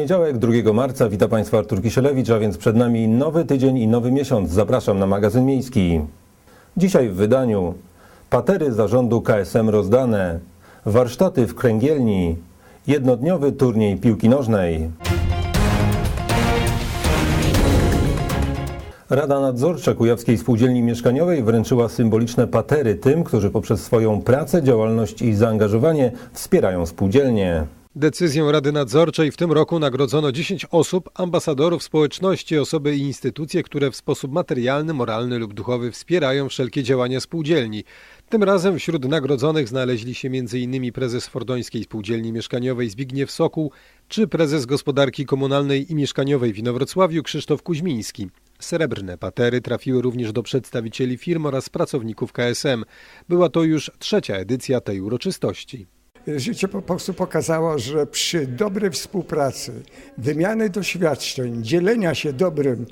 poniedziałek, 2 marca, witam Państwa Artur Kisielewicz, a więc przed nami nowy tydzień i nowy miesiąc. Zapraszam na magazyn miejski. Dzisiaj w wydaniu patery zarządu KSM rozdane, warsztaty w kręgielni, jednodniowy turniej piłki nożnej. Rada Nadzorcza Kujawskiej Spółdzielni Mieszkaniowej wręczyła symboliczne patery tym, którzy poprzez swoją pracę, działalność i zaangażowanie wspierają spółdzielnię. Decyzją Rady Nadzorczej w tym roku nagrodzono 10 osób, ambasadorów społeczności, osoby i instytucje, które w sposób materialny, moralny lub duchowy wspierają wszelkie działania spółdzielni. Tym razem wśród nagrodzonych znaleźli się m.in. prezes Fordońskiej Spółdzielni Mieszkaniowej Zbigniew Sokół czy prezes Gospodarki Komunalnej i Mieszkaniowej w Inowrocławiu Krzysztof Kuźmiński. Srebrne patery trafiły również do przedstawicieli firm oraz pracowników KSM. Była to już trzecia edycja tej uroczystości. Życie po prostu pokazało, że przy dobrej współpracy, wymiany doświadczeń, dzielenia się dobrym,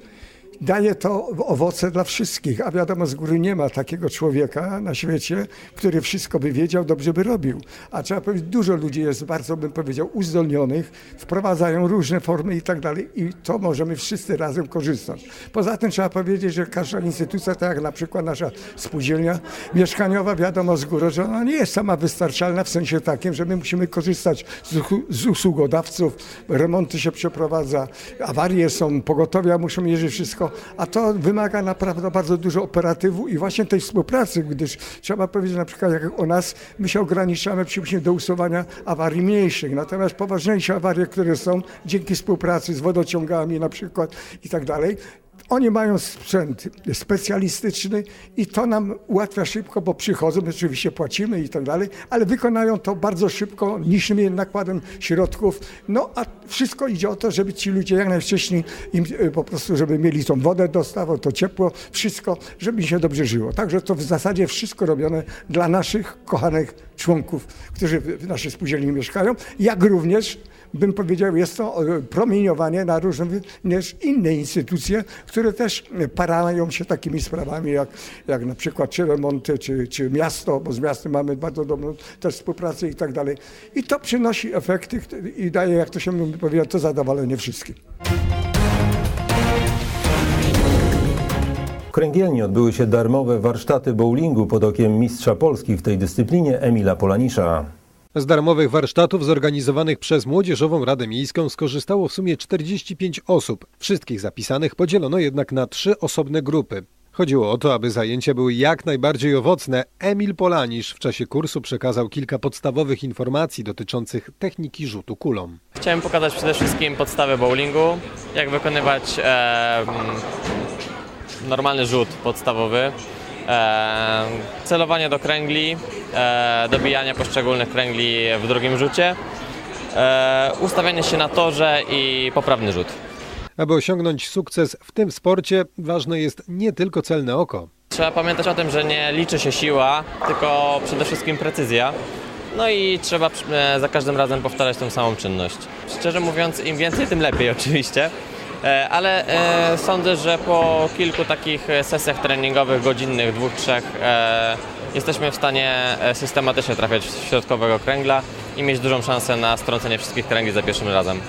daje to owoce dla wszystkich. A wiadomo, z góry nie ma takiego człowieka na świecie, który wszystko by wiedział, dobrze by robił. A trzeba powiedzieć, dużo ludzi jest bardzo, bym powiedział, uzdolnionych, wprowadzają różne formy i tak dalej i to możemy wszyscy razem korzystać. Poza tym trzeba powiedzieć, że każda instytucja, tak jak na przykład nasza spółdzielnia mieszkaniowa, wiadomo z góry, że ona nie jest sama wystarczalna w sensie takim, że my musimy korzystać z, z usługodawców, remonty się przeprowadza, awarie są, pogotowia muszą jeździć, wszystko a to wymaga naprawdę bardzo dużo operatywu i właśnie tej współpracy, gdyż trzeba powiedzieć na przykład jak o nas, my się ograniczamy przypuśćmy do usuwania awarii mniejszych, natomiast poważniejsze awarie, które są dzięki współpracy z wodociągami na przykład i tak dalej, oni mają sprzęt specjalistyczny i to nam ułatwia szybko, bo przychodzą, my oczywiście płacimy i tak dalej, ale wykonają to bardzo szybko, niższym nakładem środków. No a wszystko idzie o to, żeby ci ludzie jak najwcześniej im e, po prostu, żeby mieli tą wodę dostawą, to ciepło, wszystko, żeby im się dobrze żyło. Także to w zasadzie wszystko robione dla naszych kochanych członków, którzy w naszej spółdzielni mieszkają, jak również bym powiedział, jest to promieniowanie na różne inne instytucje, które też parają się takimi sprawami, jak, jak na przykład czy remonty, czy, czy miasto, bo z miastem mamy bardzo dobrą też współpracę i tak dalej. I to przynosi efekty i daje, jak to się mówi, to zadowolenie wszystkim. Kręgielni odbyły się darmowe warsztaty bowlingu pod okiem mistrza Polski w tej dyscyplinie Emila Polanisza. Z darmowych warsztatów zorganizowanych przez Młodzieżową Radę Miejską skorzystało w sumie 45 osób. Wszystkich zapisanych podzielono jednak na trzy osobne grupy. Chodziło o to, aby zajęcia były jak najbardziej owocne. Emil Polanisz w czasie kursu przekazał kilka podstawowych informacji dotyczących techniki rzutu kulą. Chciałem pokazać przede wszystkim podstawę bowlingu, jak wykonywać e, normalny rzut podstawowy, celowanie do kręgli, e, dobijanie poszczególnych kręgli w drugim rzucie, e, ustawianie się na torze i poprawny rzut. Aby osiągnąć sukces w tym sporcie, ważne jest nie tylko celne oko. Trzeba pamiętać o tym, że nie liczy się siła, tylko przede wszystkim precyzja. No i trzeba e, za każdym razem powtarzać tą samą czynność. Szczerze mówiąc, im więcej, tym lepiej oczywiście. E, ale e, sądzę, że po kilku takich sesjach treningowych, godzinnych, dwóch, trzech, e, jesteśmy w stanie systematycznie trafiać w środkowego kręgla i mieć dużą szansę na strącenie wszystkich kręgli za pierwszym razem.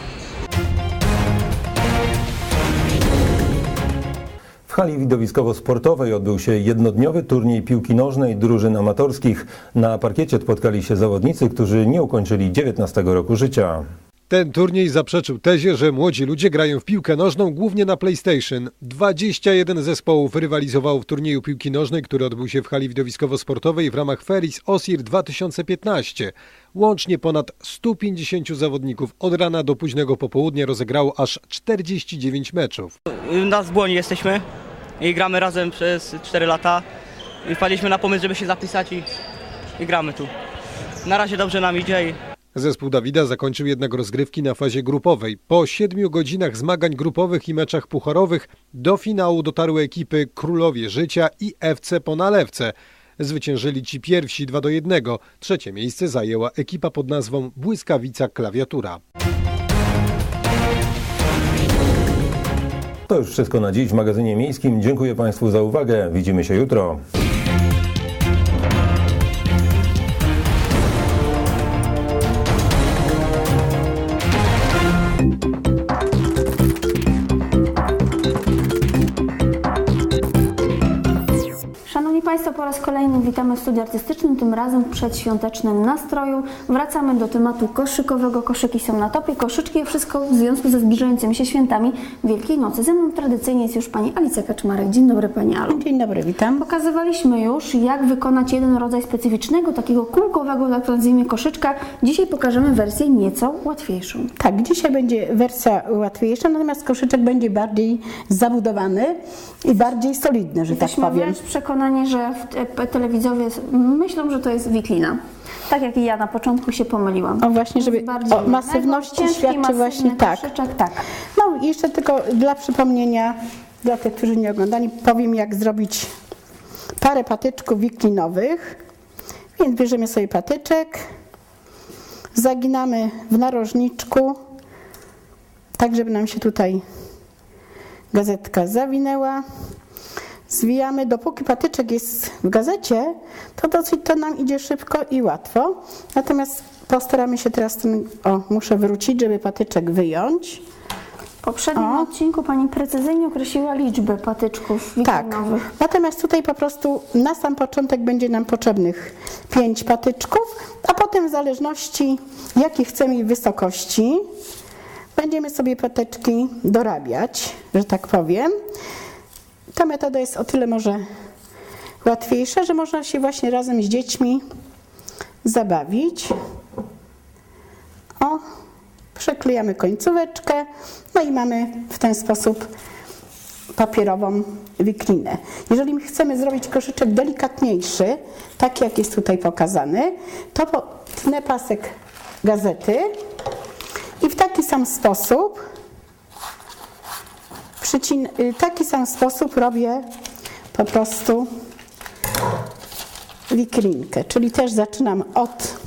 W hali widowiskowo-sportowej odbył się jednodniowy turniej piłki nożnej drużyn amatorskich. Na parkiecie spotkali się zawodnicy, którzy nie ukończyli 19 roku życia. Ten turniej zaprzeczył tezie, że młodzi ludzie grają w piłkę nożną głównie na PlayStation. 21 zespołów rywalizowało w turnieju piłki nożnej, który odbył się w hali widowiskowo-sportowej w ramach Feris Osir 2015. Łącznie ponad 150 zawodników od rana do późnego popołudnia rozegrało aż 49 meczów. Na zbłoni jesteśmy i gramy razem przez 4 lata. I wpadliśmy na pomysł, żeby się zapisać i, i gramy tu. Na razie dobrze nam idzie i Zespół Dawida zakończył jednak rozgrywki na fazie grupowej. Po siedmiu godzinach zmagań grupowych i meczach pucharowych do finału dotarły ekipy Królowie Życia i FC Ponalewce. Zwyciężyli ci pierwsi 2 do 1. Trzecie miejsce zajęła ekipa pod nazwą Błyskawica Klawiatura. To już wszystko na dziś w magazynie miejskim. Dziękuję Państwu za uwagę. Widzimy się jutro. Raz kolejny witamy w studiu artystycznym, tym razem w przedświątecznym nastroju. Wracamy do tematu koszykowego. Koszyki są na topie, koszyczki, wszystko w związku ze zbliżającymi się świętami Wielkiej Nocy. Ze mną tradycyjnie jest już Pani Alicja Kaczmarek. Dzień dobry Pani Alu. Dzień dobry, witam. Pokazywaliśmy już, jak wykonać jeden rodzaj specyficznego, takiego kulkowego, tak nazwijmy, koszyczka. Dzisiaj pokażemy wersję nieco łatwiejszą. Tak, dzisiaj będzie wersja łatwiejsza, natomiast koszyczek będzie bardziej zabudowany i bardziej solidny, że tak Jesteśmy powiem. wręcz przekonani, że w telewidzowie myślą, że to jest wiklina. Tak jak i ja na początku się pomyliłam. O właśnie, żeby o masywności świadczy właśnie tak. tak. No i jeszcze tylko dla przypomnienia, dla tych, którzy nie oglądali, powiem jak zrobić parę patyczków wiklinowych. Więc bierzemy sobie patyczek, zaginamy w narożniczku, tak żeby nam się tutaj gazetka zawinęła. Zwijamy, dopóki patyczek jest w gazecie, to dosyć to nam idzie szybko i łatwo. Natomiast postaramy się teraz ten, o, muszę wrócić, żeby patyczek wyjąć. W poprzednim O. odcinku Pani precyzyjnie określiła liczbę patyczków Tak. Natomiast tutaj po prostu na sam początek będzie nam potrzebnych 5 patyczków, a potem w zależności jakiej chcemy ich wysokości, będziemy sobie patyczki dorabiać, że tak powiem. Ta metoda jest o tyle może łatwiejsza, że można się właśnie razem z dziećmi zabawić. O, przeklejamy końcóweczkę, no i mamy w ten sposób papierową wiklinę. Jeżeli chcemy zrobić koszyczek delikatniejszy, taki jak jest tutaj pokazany, to potnę pasek gazety i w taki sam sposób przycin, y, taki sam sposób robię po prostu wiklinkę, czyli też zaczynam od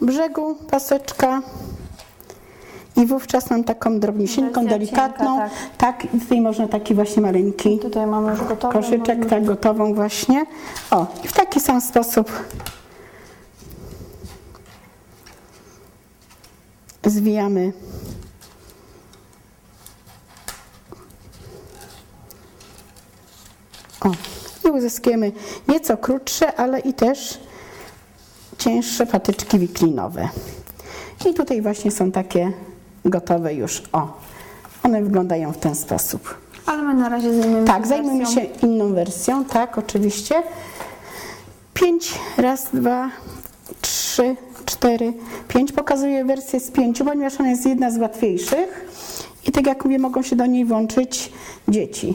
brzegu paseczka i wówczas mam taką drobniusieńką, Wersja delikatną. cienka, tak. i tutaj można taki właśnie maleńki Tutaj mamy już gotowe. koszyczek, możemy- tak gotową właśnie. O, i w taki sam sposób zwijamy o, i uzyskujemy nieco krótsze, ale i też cięższe patyczki wiklinowe. I tutaj właśnie są takie gotowe już. O, one wyglądają w ten sposób. Ale my na razie zajmiemy Tak, się zajmujemy wersją- się inną wersją, tak, oczywiście. Pięć, raz, dwa, trzy, cztery, pięć. Pokazuję wersję z pięciu, ponieważ ona jest jedna z łatwiejszych. I tak jak mówię, mogą się do niej włączyć dzieci.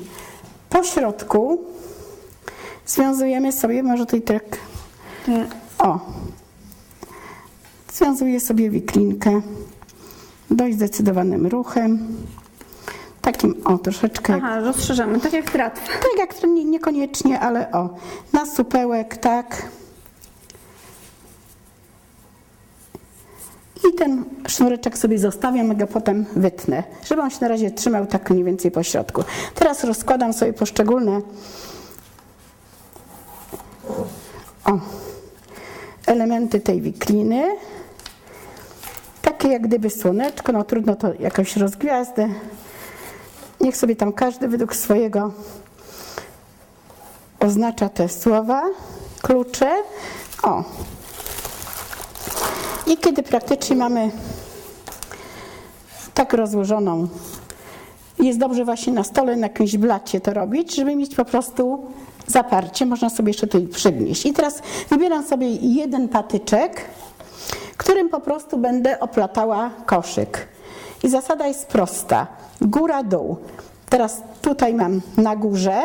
Po środku związujemy sobie, może tutaj tak, o, związuję sobie wiklinkę dość zdecydowanym ruchem. Takim, o, troszeczkę Aha, rozszerzamy, tak jak tratwa. tak jak nie, niekoniecznie, ale o, na supełek, tak. I ten sznureczek sobie zostawiam, a go potem wytnę, żeby on się na razie trzymał tak mniej więcej po środku. Teraz rozkładam sobie poszczególne o, elementy tej wikliny. Takie jak gdyby słoneczko, no trudno to jakoś rozgwiazdę. Niech sobie tam każdy według swojego oznacza te słowa, klucze. O. I kiedy praktycznie mamy tak rozłożoną, jest dobrze właśnie na stole, na jakimś blacie to robić, żeby mieć po prostu zaparcie. Można sobie jeszcze tutaj przygnieść. I teraz wybieram sobie jeden patyczek, którym po prostu będę oplatała koszyk. I zasada jest prosta. Góra, dół. Teraz tutaj mam na górze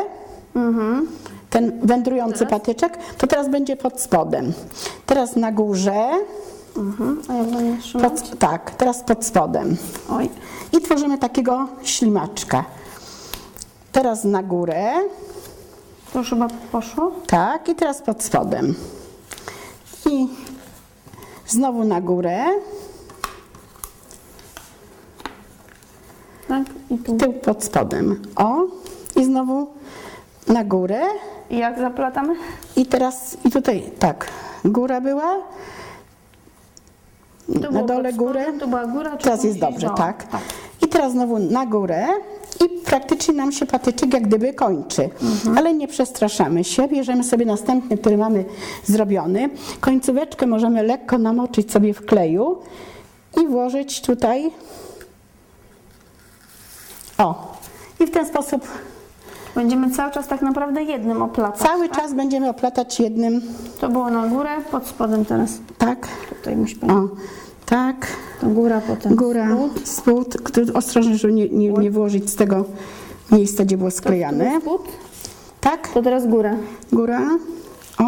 ten wędrujący patyczek, to teraz będzie pod spodem. Teraz na górze, A jak będę trzymać? pod, tak, teraz pod spodem. Oj. I tworzymy takiego ślimaczka. Teraz na górę, To już chyba poszło? tak, i teraz pod spodem. I znowu na górę, Tak? I tu. tył pod spodem. O, i znowu na górę. I jak zaplatamy? I teraz, i tutaj, tak, góra była, na dole górę. Teraz jest dobrze, dołem? tak. I teraz znowu na górę i praktycznie nam się patyczek jak gdyby kończy. Ale nie przestraszamy się, bierzemy sobie następny, który mamy zrobiony. Końcóweczkę możemy lekko namoczyć sobie w kleju i włożyć tutaj. O, i w ten sposób Będziemy cały czas tak naprawdę jednym oplatać. cały czas będziemy oplatać jednym, To było na górę, pod spodem teraz. tak, Tutaj musi pani. o, tak, To góra, potem góra, spód. spód, ostrożnie, żeby nie, nie, nie włożyć z tego miejsca, gdzie było sklejane. Spód. Tak, To teraz góra. góra, o,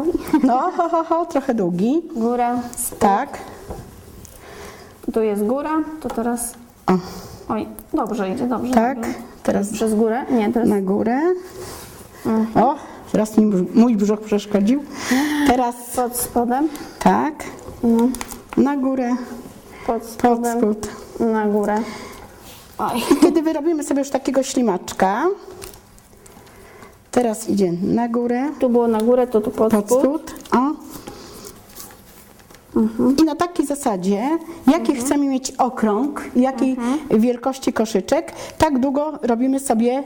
Oj. no, ho, ho, ho, trochę długi, Góra. tak, Tu jest góra, to teraz... o, Oj, dobrze idzie, dobrze. tak, dobrze. Teraz Przez górę? Nie, teraz... na górę, o, teraz mi mój brzuch przeszkodził, teraz Pod spodem. tak, No. na górę, Pod pod spodem. spód. Na górę. Oj. Kiedy wyrobimy sobie już takiego ślimaczka, teraz idzie na górę, Tu było na górę, to tu pod, pod spód. spód, o. I na takiej zasadzie, jaki chcemy mieć okrąg, jakiej wielkości koszyczek, tak długo robimy sobie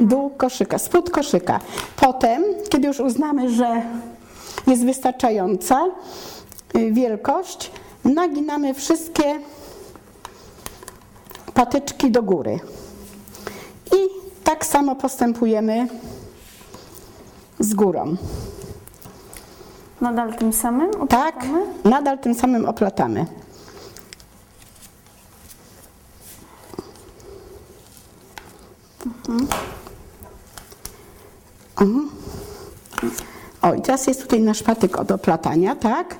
dół koszyka, spód koszyka. Potem, kiedy już uznamy, że jest wystarczająca y, wielkość, naginamy wszystkie patyczki do góry. I tak samo postępujemy z górą. Nadal tym samym Tak, opłatamy? nadal tym samym oplatamy. Mhm. O, i teraz jest tutaj nasz patyk od oplatania, tak?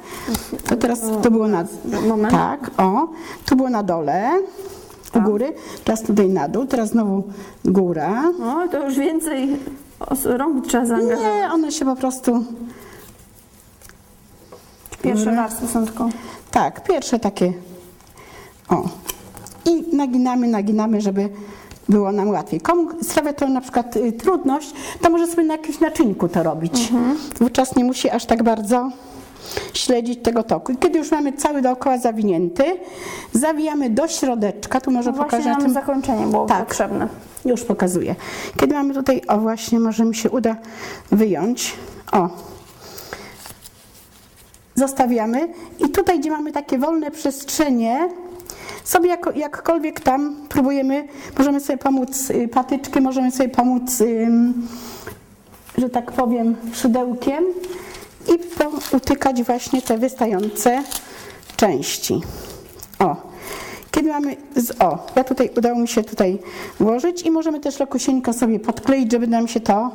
To teraz to było na... Moment. Tak, o. Tu było na dole, u góry, teraz tutaj na dół, teraz znowu góra. O, to już więcej os- rąk trzeba zaangażować. Nie, one się po prostu... Pierwsze warstwy są tylko... Tak, pierwsze takie. O. I naginamy, naginamy, żeby było nam łatwiej. Komu sprawia to na przykład y, trudność, to może sobie na jakimś naczynku to robić. Wówczas nie musi aż tak bardzo śledzić tego toku. I kiedy już mamy cały dookoła zawinięty, zawijamy do środeczka. Tu może No właśnie pokażę na nam tym. zakończenie było Tak. potrzebne. Już pokazuję. Kiedy mamy tutaj, o właśnie, może mi się uda wyjąć. O. Zostawiamy i tutaj, gdzie mamy takie wolne przestrzenie, sobie jakkolwiek tam próbujemy, możemy sobie pomóc y, patyczkiem, możemy sobie pomóc, że tak powiem, szydełkiem i utykać właśnie te wystające części. O, kiedy mamy, z, o, ja tutaj udało mi się tutaj włożyć i możemy też lokusieńko sobie podkleić, żeby nam się to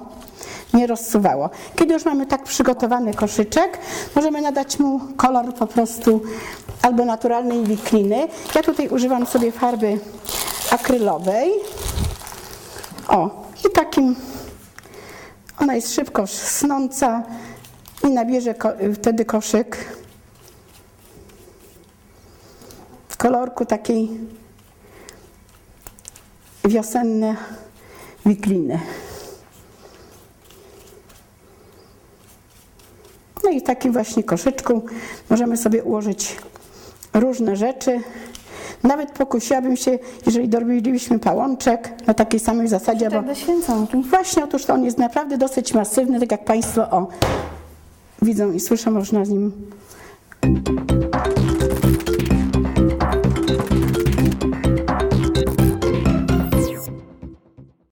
nie rozsuwało. Kiedy już mamy tak przygotowany koszyczek, możemy nadać mu kolor po prostu albo naturalnej wikliny. Ja tutaj używam sobie farby akrylowej. O, i takim, ona jest szybko snąca i nabierze ko- wtedy koszyk kolorku takiej wiosenne wikliny. No i w takim właśnie koszyczku możemy sobie ułożyć różne rzeczy. Nawet pokusiłabym się, jeżeli dorobilibyśmy pałączek na takiej samej zasadzie, bo Tak do święconki. Właśnie, otóż to on jest naprawdę dosyć masywny, tak jak Państwo o, widzą i słyszą, można z nim